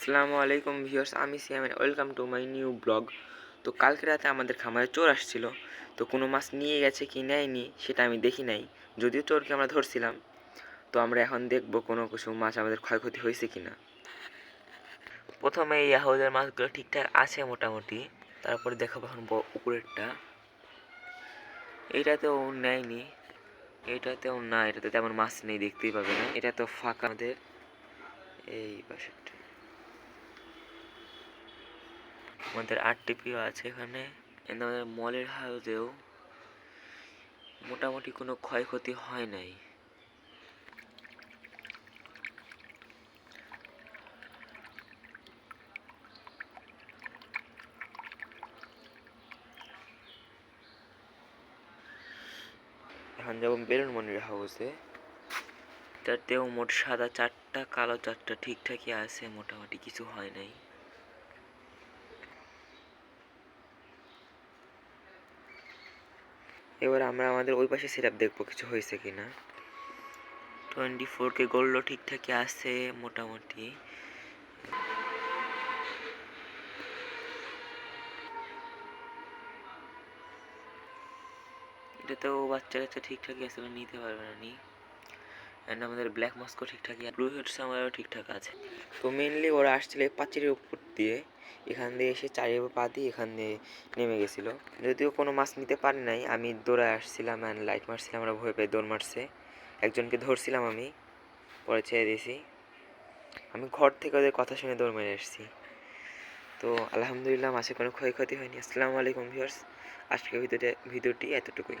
আসসালামু আলাইকুম ভিউয়ার্স, আমি Xiamen, welcome to my new blog. তো কালকে রাতে আমাদের খামারে চোর আসছিল, তো কোনো মাছ নিয়ে গেছে কি নেয়নি সেটা আমি দেখি নাই, যদিও চোরকে আমরা ধরছিলাম। তো আমরা এখন দেখব কোনো কিছু মাছ আমাদের ক্ষয়ক্ষতি হয়েছে কি না প্রথমে এই হাউজের মাছগুলো ঠিকঠাক আছে মোটামুটি, তারপরে দেখাবো এখন উপরেরটা। এইটাতেও নেয়নি, এটাতেও না, এটাতে তেমন মাছ নেই, দেখতেই পাবে না এটা তো ফাঁকা আমাদের, এই পাশেরটা। আমাদের আরটিপিও আছে এখানে। আমাদের মলের হাউসেও মোটামুটি কোনো ক্ষয়ক্ষতি হয় নাই। এখন যাব বেলুন মনির হাউসে। তাতেও মোট সাদা চারটা, কালো চারটা ঠিকঠাকই আছে, মোটামুটি কিছু হয় নাই। এবার আমরা আমাদের ওই পাশে সেটআপ দেখব কিছু হয়েছে কিনা। টোয়েন্টি ফোর কে গোল্ডও ঠিকঠাকই আছে মোটামুটি। এটাতেও বাচ্চা কাচ্চা ঠিকঠাকই আছে নিতে পারবে না নি। অ্যান্ড আমাদের ব্ল্যাক মাস্কও ঠিকঠাকই ব্লু হেডস আমারও ঠিকঠাক আছে। তো মেনলি ওরা আসছিল পাঁচিরের উপর দিয়ে। এখান দিয়ে এসে চারিয়ে পা দিয়ে এখান দিয়ে নেমে গেছিল। যদিও কোনো মাছ নিতে পারি নাই, আমি দৌড়ায় আসছিলাম অ্যান্ড লাইট মারছিলাম, আমরা ভয় পেয়ে দৌড় মারছে। একজনকে ধরছিলাম আমি, পরে ছেড়ে দিয়েছি। আমি ঘর থেকে ওদের কথা শুনে দৌড় মেরে এসেছি। তো আলহামদুলিল্লাহ মাছে কোনো ক্ষয়ক্ষতি হয়নি। আসসালামু আলাইকুম ভিউয়ার্স আজকের ভিডিওটা ভিডিওটি এতটুকুই।